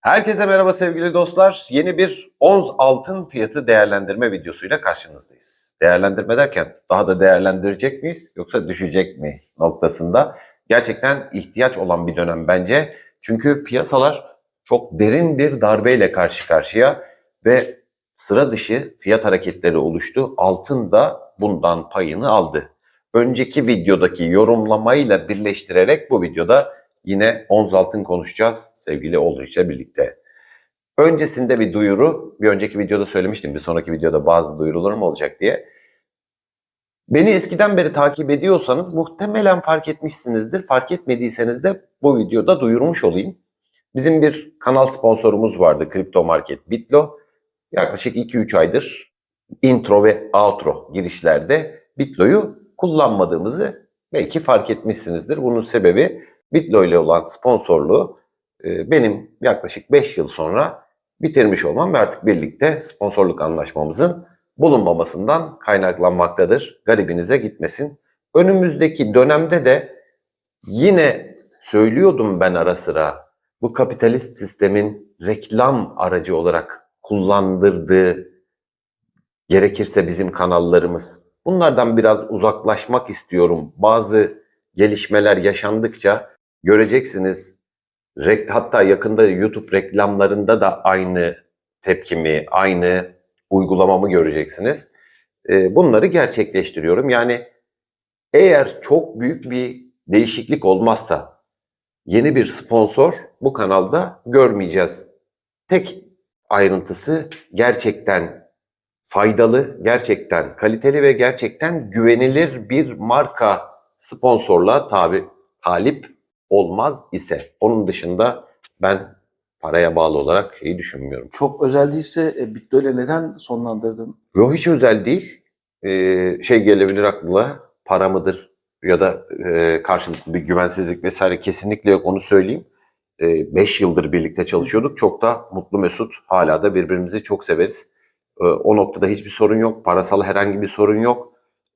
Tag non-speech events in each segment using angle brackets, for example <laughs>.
Herkese merhaba sevgili dostlar. Yeni bir onz altın fiyatı değerlendirme videosuyla karşınızdayız. Değerlendirme derken daha da değerlendirecek miyiz yoksa düşecek mi noktasında gerçekten ihtiyaç olan bir dönem bence. Çünkü piyasalar çok derin bir darbeyle karşı karşıya ve sıra dışı fiyat hareketleri oluştu. Altın da bundan payını aldı. Önceki videodaki yorumlamayla birleştirerek bu videoda yine onz altın konuşacağız sevgili Olrich'le birlikte. Öncesinde bir duyuru, bir önceki videoda söylemiştim bir sonraki videoda bazı duyurularım olacak diye. Beni eskiden beri takip ediyorsanız muhtemelen fark etmişsinizdir. Fark etmediyseniz de bu videoda duyurmuş olayım. Bizim bir kanal sponsorumuz vardı Kripto Market Bitlo. Yaklaşık 2-3 aydır intro ve outro girişlerde Bitlo'yu kullanmadığımızı belki fark etmişsinizdir. Bunun sebebi Bitlo ile olan sponsorluğu e, benim yaklaşık 5 yıl sonra bitirmiş olmam ve artık birlikte sponsorluk anlaşmamızın bulunmamasından kaynaklanmaktadır. Garibinize gitmesin. Önümüzdeki dönemde de yine söylüyordum ben ara sıra bu kapitalist sistemin reklam aracı olarak kullandırdığı gerekirse bizim kanallarımız. Bunlardan biraz uzaklaşmak istiyorum. Bazı gelişmeler yaşandıkça göreceksiniz. Hatta yakında YouTube reklamlarında da aynı tepkimi, aynı uygulamamı göreceksiniz. Ee, Bunları gerçekleştiriyorum. Yani eğer çok büyük bir değişiklik olmazsa yeni bir sponsor bu kanalda görmeyeceğiz. Tek ayrıntısı gerçekten faydalı, gerçekten kaliteli ve gerçekten güvenilir bir marka sponsorla tabi talip olmaz ise onun dışında ben paraya bağlı olarak şeyi düşünmüyorum. Çok özel değilse e, Bitlo ile neden sonlandırdın? Yo hiç özel değil. Ee, şey gelebilir aklına para mıdır ya da e, karşılıklı bir güvensizlik vesaire kesinlikle yok onu söyleyeyim. 5 yıldır birlikte çalışıyorduk. Çok da mutlu mesut. Hala da birbirimizi çok severiz. Ee, o noktada hiçbir sorun yok. Parasal herhangi bir sorun yok.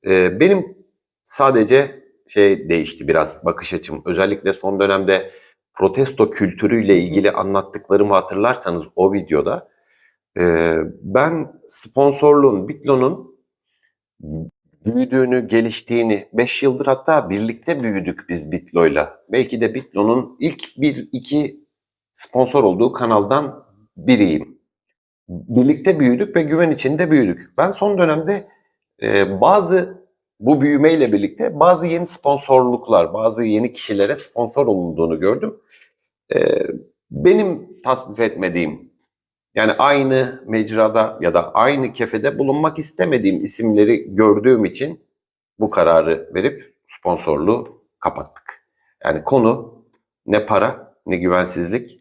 Ee, benim sadece şey değişti biraz bakış açım. Özellikle son dönemde protesto kültürüyle ilgili anlattıklarımı hatırlarsanız o videoda e, ben sponsorluğun, Bitlo'nun büyüdüğünü, geliştiğini, 5 yıldır hatta birlikte büyüdük biz Bitlo'yla. Belki de Bitlo'nun ilk bir iki sponsor olduğu kanaldan biriyim. Birlikte büyüdük ve güven içinde büyüdük. Ben son dönemde e, bazı bu büyümeyle birlikte bazı yeni sponsorluklar, bazı yeni kişilere sponsor olunduğunu gördüm. E, benim tasvip etmediğim yani aynı mecrada ya da aynı kefede bulunmak istemediğim isimleri gördüğüm için bu kararı verip sponsorluğu kapattık. Yani konu ne para ne güvensizlik.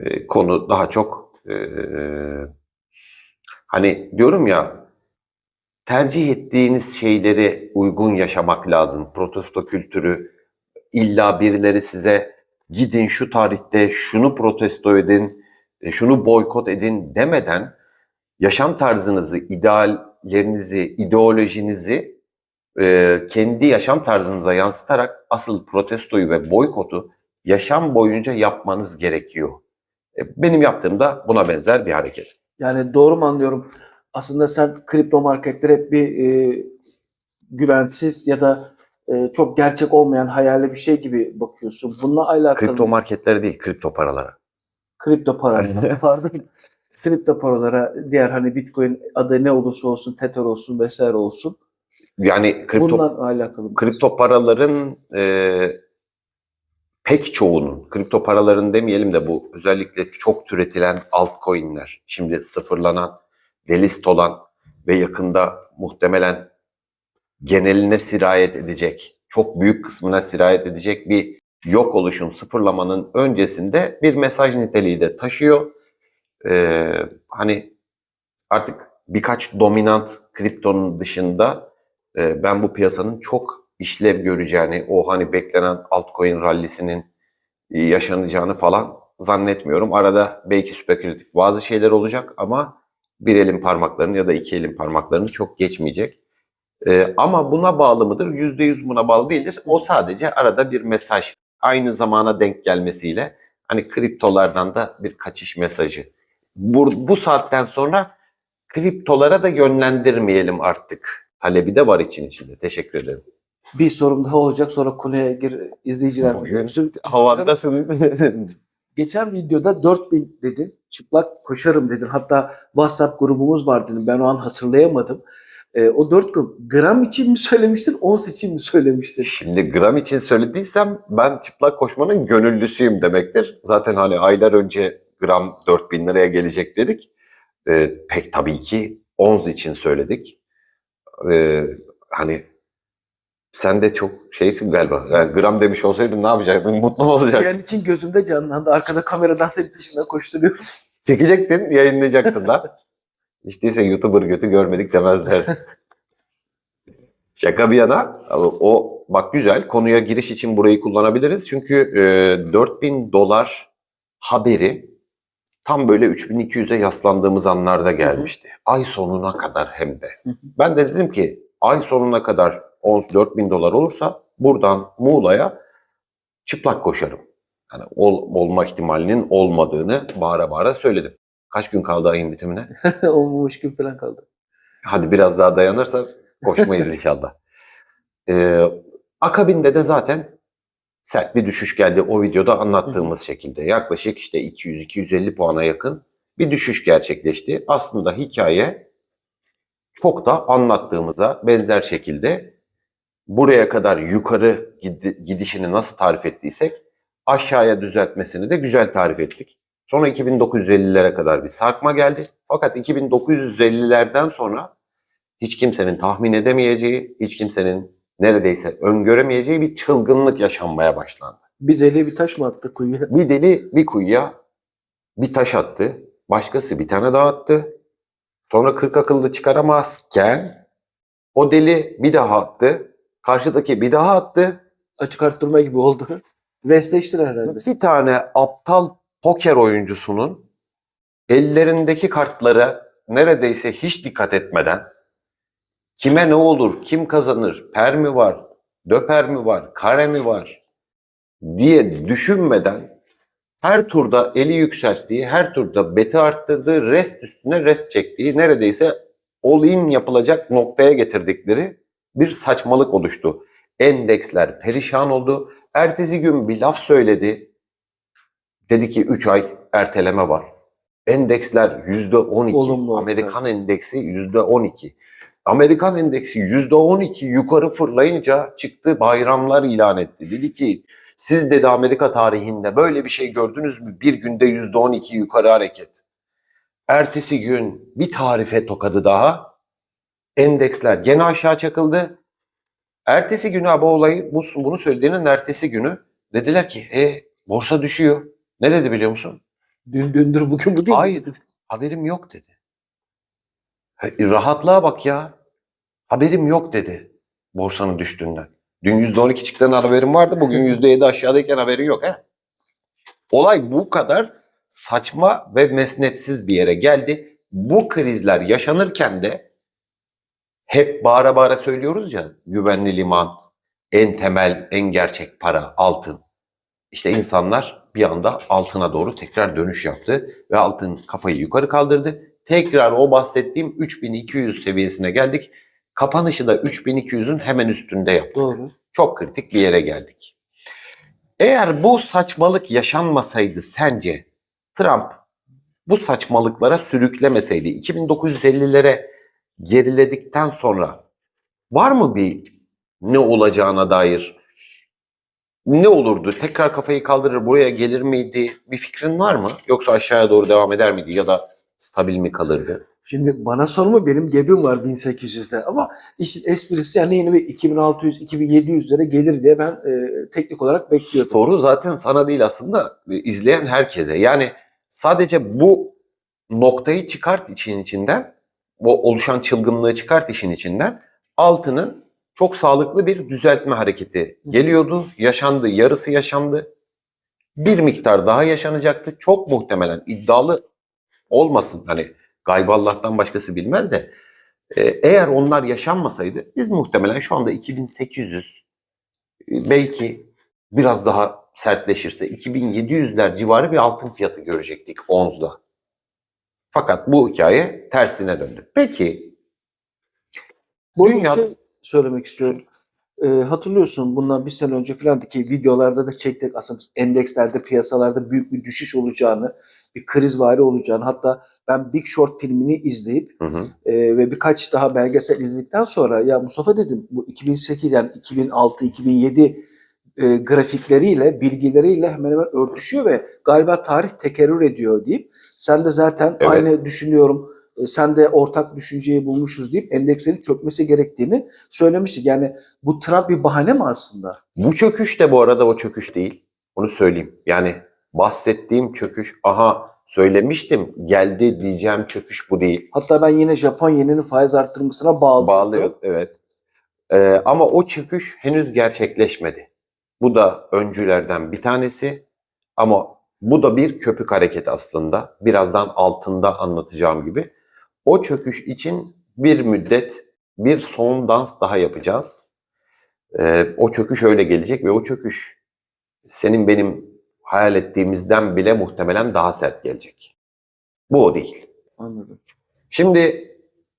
Ee, konu daha çok ee, hani diyorum ya tercih ettiğiniz şeyleri uygun yaşamak lazım. Protesto kültürü illa birileri size gidin şu tarihte şunu protesto edin, e, şunu boykot edin demeden yaşam tarzınızı, ideallerinizi, ideolojinizi e, kendi yaşam tarzınıza yansıtarak asıl protestoyu ve boykotu yaşam boyunca yapmanız gerekiyor. E, Benim yaptığım da buna benzer bir hareket. Yani doğru mu anlıyorum? Aslında sen kripto marketlere hep bir e, güvensiz ya da e, çok gerçek olmayan hayali bir şey gibi bakıyorsun. Bununla alakalı Kripto marketlere değil, kripto paralara. kripto paralara <laughs> pardon. kripto paralara diğer hani Bitcoin adı ne olursa olsun, Tether olsun vesaire olsun. Yani kripto Bununla alakalı. kripto paraların e, pek çoğunun, kripto paraların demeyelim de bu özellikle çok türetilen altcoin'ler, şimdi sıfırlanan, delist olan ve yakında muhtemelen geneline sirayet edecek, çok büyük kısmına sirayet edecek bir yok oluşun, sıfırlamanın öncesinde bir mesaj niteliği de taşıyor. Ee, hani artık birkaç dominant kriptonun dışında e, ben bu piyasanın çok işlev göreceğini, o hani beklenen altcoin rallisinin e, yaşanacağını falan zannetmiyorum. Arada belki spekülatif bazı şeyler olacak ama bir elin parmaklarını ya da iki elin parmaklarını çok geçmeyecek. E, ama buna bağlı mıdır? Yüzde yüz buna bağlı değildir. O sadece arada bir mesaj. Aynı zamana denk gelmesiyle Hani kriptolardan da bir kaçış mesajı. Bu, bu saatten sonra kriptolara da yönlendirmeyelim artık. Talebi de var için içinde. Teşekkür ederim. Bir sorum daha olacak sonra konuya gir izleyiciler. Bugün havadasın. <laughs> Geçen videoda 4000 dedin. Çıplak koşarım dedin. Hatta WhatsApp grubumuz var dedin. Ben o an hatırlayamadım. Ee, o 4 gram için mi söylemiştin, ons için mi söylemiştin? Şimdi gram için söylediysem ben çıplak koşmanın gönüllüsüyüm demektir. Zaten hani aylar önce gram 4000 liraya gelecek dedik. Ee, pek tabii ki ons için söyledik. Ee, hani sen de çok şeysin galiba. Yani gram demiş olsaydın ne yapacaktın? <laughs> Mutlu mu olacaktın? Yani için gözümde canlandı. Arkada kameradan senin dışında koşturuyorum. <laughs> Çekecektin, yayınlayacaktın da. <laughs> Hiç değilse YouTuber götü görmedik demezler. Şaka bir yana o bak güzel konuya giriş için burayı kullanabiliriz. Çünkü e, 4000 dolar haberi tam böyle 3200'e yaslandığımız anlarda gelmişti. Ay sonuna kadar hem de. Ben de dedim ki ay sonuna kadar ons 4000 dolar olursa buradan Muğla'ya çıplak koşarım. Yani ol, olma ihtimalinin olmadığını bağıra bağıra söyledim. Kaç gün kaldı ayın bitimine? <laughs> Olmamış gün falan kaldı. Hadi biraz daha dayanırsa koşmayız <laughs> inşallah. Ee, akabinde de zaten sert bir düşüş geldi o videoda anlattığımız şekilde. Yaklaşık işte 200-250 puana yakın bir düşüş gerçekleşti. Aslında hikaye çok da anlattığımıza benzer şekilde buraya kadar yukarı gidi- gidişini nasıl tarif ettiysek aşağıya düzeltmesini de güzel tarif ettik. Sonra 2950'lere kadar bir sarkma geldi. Fakat 2950'lerden sonra hiç kimsenin tahmin edemeyeceği, hiç kimsenin neredeyse öngöremeyeceği bir çılgınlık yaşanmaya başlandı. Bir deli bir taş mı attı kuyuya? <laughs> Bir deli bir kuyuya bir taş attı. Başkası bir tane daha attı. Sonra kırk akıllı çıkaramazken o deli bir daha attı. Karşıdaki bir daha attı. Açık arttırma gibi oldu. <laughs> Vestleştir herhalde. Bir tane aptal poker oyuncusunun ellerindeki kartlara neredeyse hiç dikkat etmeden kime ne olur, kim kazanır, per mi var, döper mi var, kare mi var diye düşünmeden her turda eli yükselttiği, her turda beti arttırdığı, rest üstüne rest çektiği, neredeyse all-in yapılacak noktaya getirdikleri bir saçmalık oluştu. Endeksler perişan oldu. Ertesi gün bir laf söyledi. Dedi ki 3 ay erteleme var. Endeksler %12. Olumlu, Amerikan endeksi %12. Amerikan endeksi %12 yukarı fırlayınca çıktı bayramlar ilan etti. Dedi ki siz dedi Amerika tarihinde böyle bir şey gördünüz mü? Bir günde %12 yukarı hareket. Ertesi gün bir tarife tokadı daha. Endeksler gene aşağı çakıldı. Ertesi günü abi olayı bu, bunu söylediğinin ertesi günü dediler ki e borsa düşüyor. Ne dedi biliyor musun? Dün dündür bugün bugün. Hayır dedi. Haberim yok dedi. E, Rahatlığa bak ya. Haberim yok dedi borsanın düştüğünden. Dün %12 çıktığından haberim vardı. Bugün <laughs> %7 aşağıdayken haberin yok. He? Olay bu kadar saçma ve mesnetsiz bir yere geldi. Bu krizler yaşanırken de hep bağıra bağıra söylüyoruz ya güvenli liman, en temel, en gerçek para altın. İşte insanlar bir anda altına doğru tekrar dönüş yaptı ve altın kafayı yukarı kaldırdı. Tekrar o bahsettiğim 3200 seviyesine geldik. Kapanışı da 3200'ün hemen üstünde yaptık. Doğru. Çok kritik bir yere geldik. Eğer bu saçmalık yaşanmasaydı sence Trump bu saçmalıklara sürüklemeseydi 2950'lere geriledikten sonra var mı bir ne olacağına dair ne olurdu? Tekrar kafayı kaldırır buraya gelir miydi? Bir fikrin var mı? Yoksa aşağıya doğru devam eder miydi ya da stabil mi kalırdı? Şimdi bana sorma benim gebim var 1800'de ama işin esprisi yani yeni bir 2600-2700'lere gelir diye ben e, teknik olarak bekliyordum. Soru zaten sana değil aslında e, izleyen herkese. Yani sadece bu noktayı çıkart için içinden, o oluşan çılgınlığı çıkart işin içinden altının çok sağlıklı bir düzeltme hareketi geliyordu. Yaşandı, yarısı yaşandı. Bir miktar daha yaşanacaktı. Çok muhtemelen iddialı olmasın. Hani gaybı Allah'tan başkası bilmez de e, eğer onlar yaşanmasaydı biz muhtemelen şu anda 2800 e, belki biraz daha sertleşirse 2700'ler civarı bir altın fiyatı görecektik onzda. Fakat bu hikaye tersine döndü. Peki Bu Dünya- şey söylemek istiyorum. Ee, hatırlıyorsun bundan bir sene önce falan ki videolarda da çektik aslında endekslerde piyasalarda büyük bir düşüş olacağını, bir kriz vari olacağını hatta ben Big Short filmini izleyip Hı hı. e, ve birkaç daha belgesel izledikten sonra ya Mustafa dedim bu 2008 yani 2006 2007 e, grafikleriyle bilgileriyle hemen hemen örtüşüyor ve galiba tarih tekerrür ediyor deyip sen de zaten Evet. aynı düşünüyorum e, sen de ortak düşünceyi bulmuşuz deyip endekslerin çökmesi gerektiğini söylemiştik. Yani bu Trump bir bahane mi aslında? Bu çöküş de bu arada o çöküş değil. Onu söyleyeyim. Yani bahsettiğim çöküş aha söylemiştim geldi diyeceğim çöküş bu değil. Hatta ben yine Japon yeninin faiz arttırmasına bağlı. Bağlıyor evet. Ee, ama o çöküş henüz gerçekleşmedi. Bu da öncülerden bir tanesi ama bu da bir köpük hareket aslında. Birazdan altında anlatacağım gibi. O çöküş için bir müddet bir son dans daha yapacağız. Ee, o çöküş öyle gelecek ve o çöküş senin benim hayal ettiğimizden bile muhtemelen daha sert gelecek. Bu o değil. Anladım. Şimdi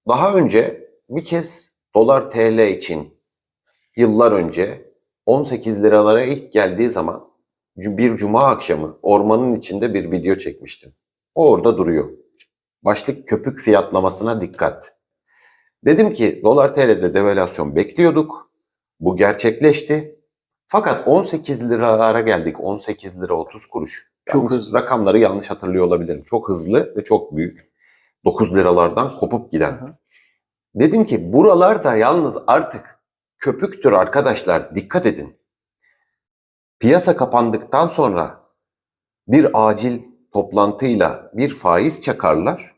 daha önce bir kez dolar TL için yıllar önce 18 liralara ilk geldiği zaman bir cuma akşamı ormanın içinde bir video çekmiştim. O orada duruyor. Başlık köpük fiyatlamasına dikkat. Dedim ki dolar TL'de devalüasyon bekliyorduk. Bu gerçekleşti. Fakat 18 liralara geldik. 18 lira 30 kuruş. Çok hızlı. Rakamları yanlış hatırlıyor olabilirim. Çok hızlı ve çok büyük. 9 liralardan kopup giden. Hı hı. Dedim ki buralarda yalnız artık köpüktür arkadaşlar dikkat edin. Piyasa kapandıktan sonra bir acil toplantıyla bir faiz çakarlar.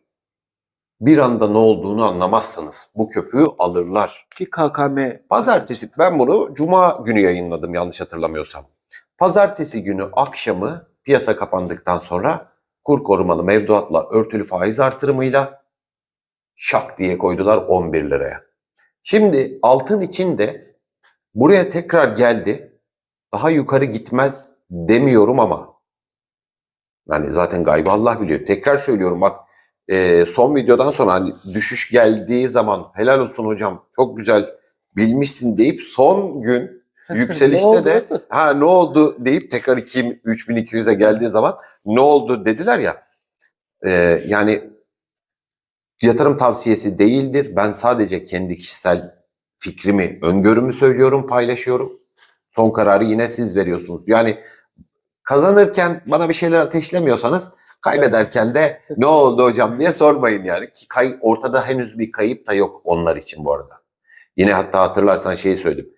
Bir anda ne olduğunu anlamazsınız. Bu köpüğü alırlar. Ki KKM Pazartesi ben bunu cuma günü yayınladım yanlış hatırlamıyorsam. Pazartesi günü akşamı piyasa kapandıktan sonra kur korumalı mevduatla örtülü faiz artırımıyla şak diye koydular 11 liraya. Şimdi altın için de buraya tekrar geldi. Daha yukarı gitmez demiyorum ama yani zaten gaybı Allah biliyor. Tekrar söylüyorum bak e, son videodan sonra hani düşüş geldiği zaman helal olsun hocam çok güzel bilmişsin deyip son gün <laughs> yükselişte de ha ne oldu deyip tekrar 2 3200'e geldiği zaman ne oldu dediler ya. E, yani yatırım tavsiyesi değildir. Ben sadece kendi kişisel fikrimi, öngörümü söylüyorum, paylaşıyorum. Son kararı yine siz veriyorsunuz. Yani kazanırken bana bir şeyler ateşlemiyorsanız kaybederken de ne oldu hocam diye sormayın yani. Ki kay, ortada henüz bir kayıp da yok onlar için bu arada. Yine hatta hatırlarsan şeyi söyledim.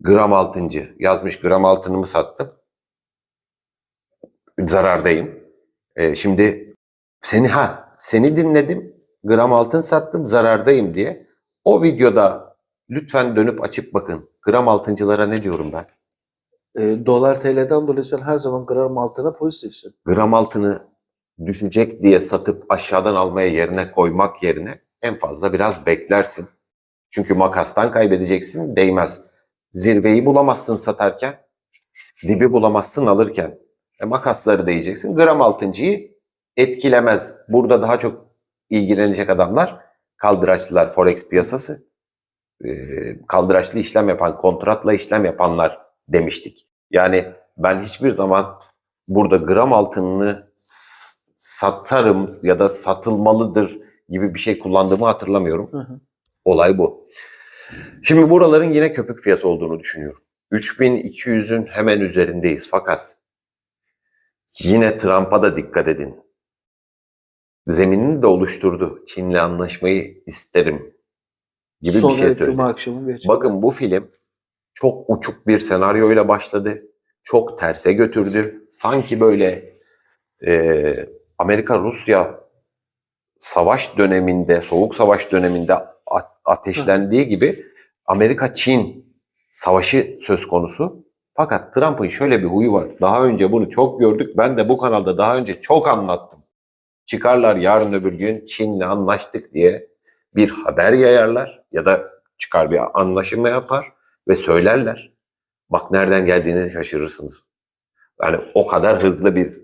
Gram altıncı yazmış gram altınımı sattım. Zarardayım. Ee, şimdi seni ha seni dinledim. Gram altın sattım zarardayım diye. O videoda lütfen dönüp açıp bakın. Gram altıncılara ne diyorum ben? e, dolar TL'den dolayı sen her zaman gram altına pozitifsin. gram altını düşecek diye satıp aşağıdan almaya yerine koymak yerine en fazla biraz beklersin. Çünkü makastan kaybedeceksin değmez. Zirveyi bulamazsın satarken, dibi bulamazsın alırken. E, makasları değeceksin. Gram altıncıyı etkilemez. Burada daha çok ilgilenecek adamlar kaldıraçlılar, forex piyasası. E, kaldıraçlı işlem yapan, kontratla işlem yapanlar demiştik. Yani ben hiçbir zaman burada gram altınını satarım ya da satılmalıdır gibi bir şey kullandığımı hatırlamıyorum. Hı hı. Olay bu. Şimdi buraların yine köpük fiyatı olduğunu düşünüyorum. 3200'ün hemen üzerindeyiz fakat yine Trump'a da dikkat edin. Zeminini de oluşturdu. Çin'le anlaşmayı isterim gibi Sonra bir şey söyledi. Cuma akşamı bir Bakın bu film çok uçuk bir senaryoyla başladı. Çok terse götürdü. Sanki böyle e, Amerika-Rusya savaş döneminde, soğuk savaş döneminde ateşlendiği gibi Amerika-Çin savaşı söz konusu. Fakat Trump'ın şöyle bir huyu var. Daha önce bunu çok gördük. Ben de bu kanalda daha önce çok anlattım. Çıkarlar yarın öbür gün Çin'le anlaştık diye bir haber yayarlar ya da çıkar bir anlaşma yapar ve söylerler. Bak nereden geldiğini şaşırırsınız. Yani o kadar hızlı bir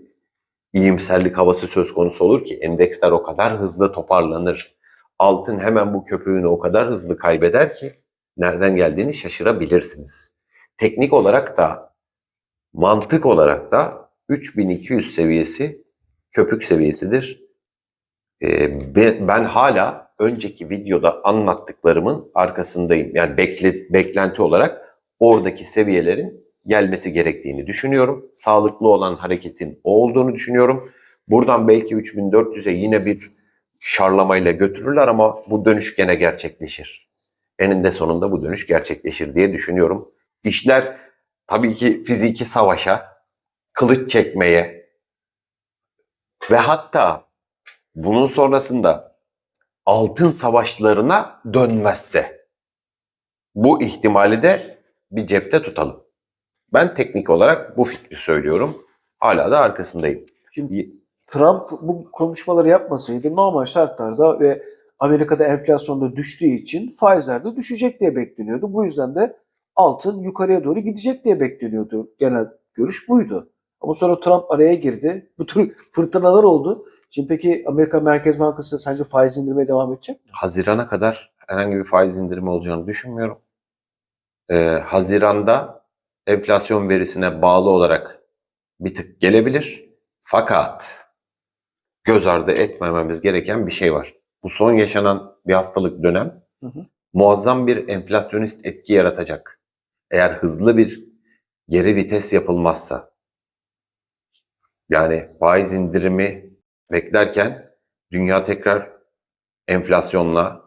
iyimserlik havası söz konusu olur ki endeksler o kadar hızlı toparlanır. Altın hemen bu köpüğünü o kadar hızlı kaybeder ki nereden geldiğini şaşırabilirsiniz. Teknik olarak da mantık olarak da 3200 seviyesi köpük seviyesidir. Ee, be- ben hala önceki videoda anlattıklarımın arkasındayım. Yani bekle, beklenti olarak oradaki seviyelerin gelmesi gerektiğini düşünüyorum. Sağlıklı olan hareketin o olduğunu düşünüyorum. Buradan belki 3400'e yine bir şarlamayla götürürler ama bu dönüş gene gerçekleşir. Eninde sonunda bu dönüş gerçekleşir diye düşünüyorum. İşler tabii ki fiziki savaşa, kılıç çekmeye ve hatta bunun sonrasında altın savaşlarına dönmezse bu ihtimali de bir cepte tutalım. Ben teknik olarak bu fikri söylüyorum. Hala da arkasındayım. Şimdi Trump bu konuşmaları yapmasaydı normal şartlarda ve Amerika'da enflasyonda düştüğü için faizler de düşecek diye bekleniyordu. Bu yüzden de altın yukarıya doğru gidecek diye bekleniyordu. Genel görüş buydu. Ama sonra Trump araya girdi. <laughs> Bu tür fırtınalar oldu. Şimdi peki Amerika Merkez Bankası sence faiz indirmeye devam edecek mi? Hazirana kadar herhangi bir faiz indirimi olacağını düşünmüyorum. Ee, Haziranda enflasyon verisine bağlı olarak bir tık gelebilir. Fakat göz ardı etmememiz gereken bir şey var. Bu son yaşanan bir haftalık dönem Hı hı. muazzam bir enflasyonist etki yaratacak. Eğer hızlı bir geri vites yapılmazsa yani faiz indirimi beklerken dünya tekrar enflasyonla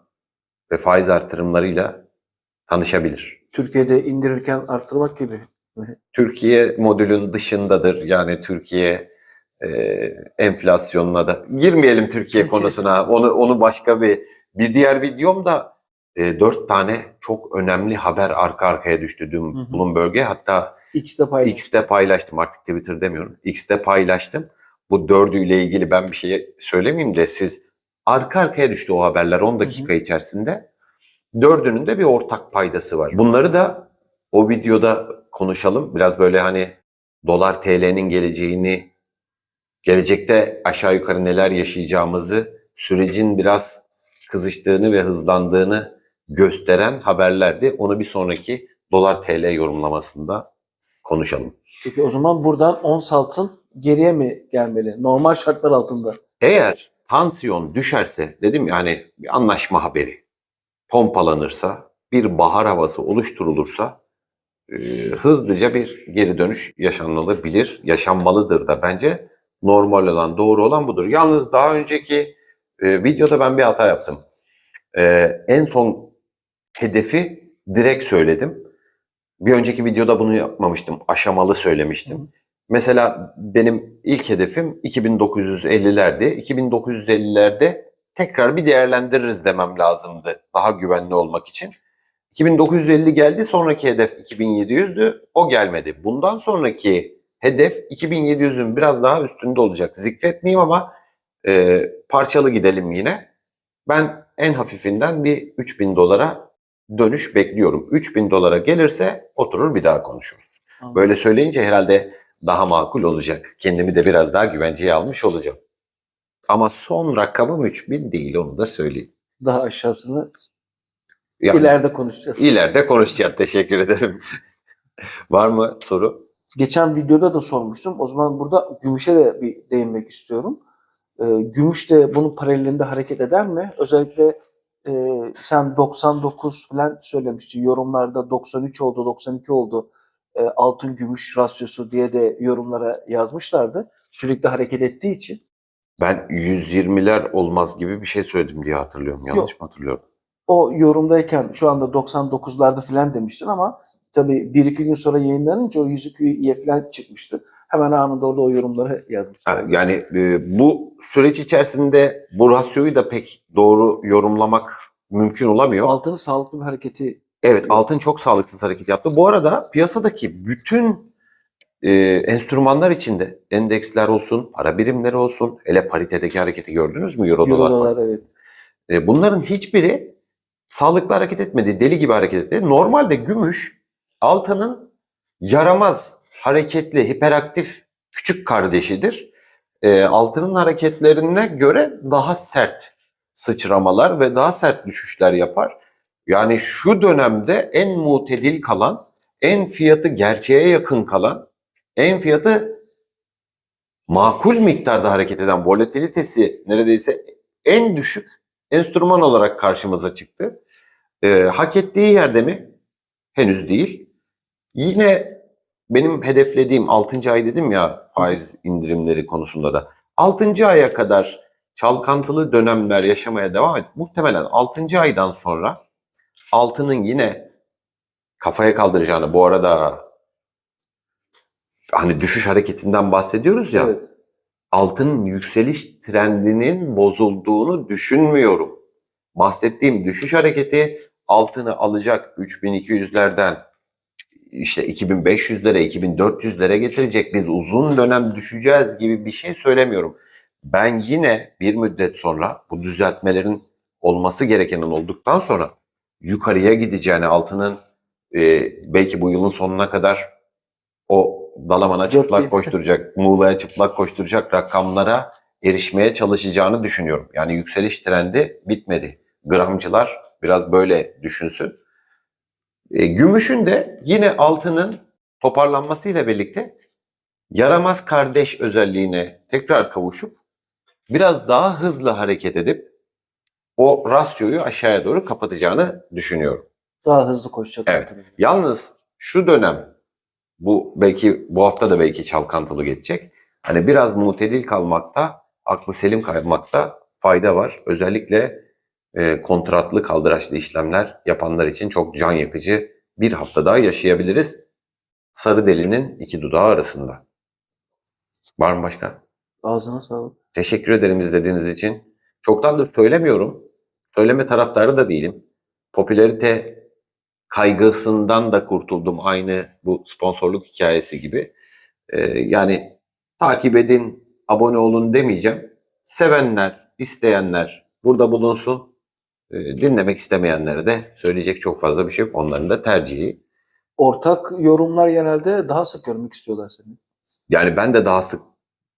ve faiz artırımlarıyla tanışabilir. Türkiye'de indirirken arttırmak gibi. Türkiye modülün dışındadır. Yani Türkiye e, enflasyonuna da girmeyelim Türkiye konusuna. Onu onu başka bir bir diğer videomda e, dört tane çok önemli haber arka arkaya düştü dün Hı hı. bölge. Hatta X'de paylaş. X'te paylaştım artık Twitter demiyorum. X'te paylaştım. Bu dördüyle ilgili ben bir şey söylemeyeyim de siz arka arkaya düştü o haberler 10 dakika içerisinde. Dördünün de bir ortak paydası var. Bunları da o videoda konuşalım. Biraz böyle hani dolar TL'nin geleceğini, gelecekte aşağı yukarı neler yaşayacağımızı, sürecin biraz kızıştığını ve hızlandığını gösteren haberlerdi. Onu bir sonraki dolar TL yorumlamasında konuşalım. Peki o zaman buradan ons altın geriye mi gelmeli? Normal şartlar altında. Eğer tansiyon düşerse dedim ya hani bir anlaşma haberi pompalanırsa bir bahar havası oluşturulursa e, hızlıca bir geri dönüş yaşanılabilir, yaşanmalıdır da bence normal olan, doğru olan budur. Yalnız daha önceki e, videoda ben bir hata yaptım. E, en son hedefi direkt söyledim. Bir önceki videoda bunu yapmamıştım, aşamalı söylemiştim. Mesela benim ilk hedefim 2950'lerdi. 2950'lerde tekrar bir değerlendiririz demem lazımdı daha güvenli olmak için. 2950 geldi, sonraki hedef 2700'dü, o gelmedi. Bundan sonraki hedef 2700'ün biraz daha üstünde olacak. Zikretmeyeyim ama e, parçalı gidelim yine. Ben en hafifinden bir 3000 dolara dönüş bekliyorum. 3000 dolara gelirse oturur bir daha konuşuruz. Anladım. Böyle söyleyince herhalde daha makul olacak. Kendimi de biraz daha güvenceye almış olacağım. Ama son rakamım 3000 değil onu da söyleyeyim. Daha aşağısını Yani ileride konuşacağız. ileride konuşacağız. Teşekkür ederim. <laughs> Var mı soru? Geçen videoda da sormuştum. O zaman burada gümüşe de bir değinmek istiyorum. Ee, gümüş de bunun paralelinde hareket eder mi? Özellikle e, sen 99 falan söylemiştin. Yorumlarda 93 oldu, 92 oldu. E, altın gümüş rasyosu diye de yorumlara yazmışlardı. Sürekli hareket ettiği için. Ben 120'ler olmaz gibi bir şey söyledim diye hatırlıyorum. Yanlış Yok. mı hatırlıyorum? O yorumdayken şu anda 99'larda falan demiştin ama tabii bir iki gün sonra yayınlanınca o 102'ye falan çıkmıştı. Hemen anında orada o yorumları yazmışlar. Yani e, bu süreç içerisinde bu rasyoyu da pek doğru yorumlamak mümkün olamıyor. Altının sağlıklı bir hareketi Evet altın çok sağlıksız hareket yaptı. Bu arada piyasadaki bütün e, enstrümanlar içinde endeksler olsun, para birimleri olsun, hele paritedeki hareketi gördünüz mü Euro, dolar Eurolar paritesi? evet. E, bunların hiçbiri sağlıklı hareket etmedi, deli gibi hareket etti. Normalde gümüş altının yaramaz hareketli, hiperaktif küçük kardeşidir. Ee, altının hareketlerine göre daha sert sıçramalar ve daha sert düşüşler yapar. Yani şu dönemde en mutedil kalan, en fiyatı gerçeğe yakın kalan, en fiyatı makul miktarda hareket eden volatilitesi neredeyse en düşük enstrüman olarak karşımıza çıktı. Ee, hak ettiği yerde mi? Henüz değil. Yine benim hedeflediğim 6. ay dedim ya faiz indirimleri konusunda da 6. aya kadar çalkantılı dönemler yaşamaya devam et. Muhtemelen 6. aydan sonra altının yine kafaya kaldıracağını bu arada hani düşüş hareketinden bahsediyoruz ya Evet. altının yükseliş trendinin bozulduğunu düşünmüyorum. Bahsettiğim düşüş hareketi altını alacak 3200'lerden işte 2500'lere 2400'lere getirecek. Biz uzun dönem düşeceğiz gibi bir şey söylemiyorum. Ben yine bir müddet sonra bu düzeltmelerin olması gerekenin olduktan sonra yukarıya gideceğini altının e, belki bu yılın sonuna kadar o Dalaman'a çıplak 4000. koşturacak, Muğla'ya çıplak koşturacak rakamlara erişmeye çalışacağını düşünüyorum. Yani yükseliş trendi bitmedi. Gramcılar biraz böyle düşünsün. E, gümüşün de yine altının toparlanmasıyla birlikte yaramaz kardeş özelliğine tekrar kavuşup biraz daha hızlı hareket edip o rasyoyu aşağıya doğru kapatacağını düşünüyorum. Daha hızlı koşacak. Evet. Yalnız şu dönem bu belki bu hafta da belki çalkantılı geçecek. Hani biraz mutedil kalmakta, aklı selim kalmakta fayda var. Özellikle e, kontratlı kaldıraçlı işlemler yapanlar için çok can yakıcı bir hafta daha yaşayabiliriz. Sarı delinin iki dudağı arasında. Var mı başka? Ağzına sağlık. Teşekkür ederim izlediğiniz için. Çoktandır söylemiyorum. Söyleme taraftarı da değilim. Popülarite kaygısından da kurtuldum aynı bu sponsorluk hikayesi gibi. Ee, yani takip edin, abone olun demeyeceğim. Sevenler, isteyenler burada bulunsun. Ee, dinlemek istemeyenlere de söyleyecek çok fazla bir şey yok. Onların da tercihi. Ortak yorumlar genelde daha sık görmek istiyorlar seni. Yani ben de daha sık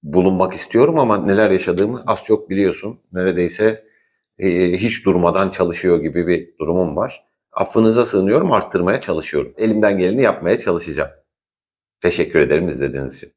bulunmak istiyorum ama neler yaşadığımı az çok biliyorsun. Neredeyse e, hiç durmadan çalışıyor gibi bir durumum var. Affınıza sığınıyorum, arttırmaya çalışıyorum. Elimden geleni yapmaya çalışacağım. Teşekkür ederim izlediğiniz için.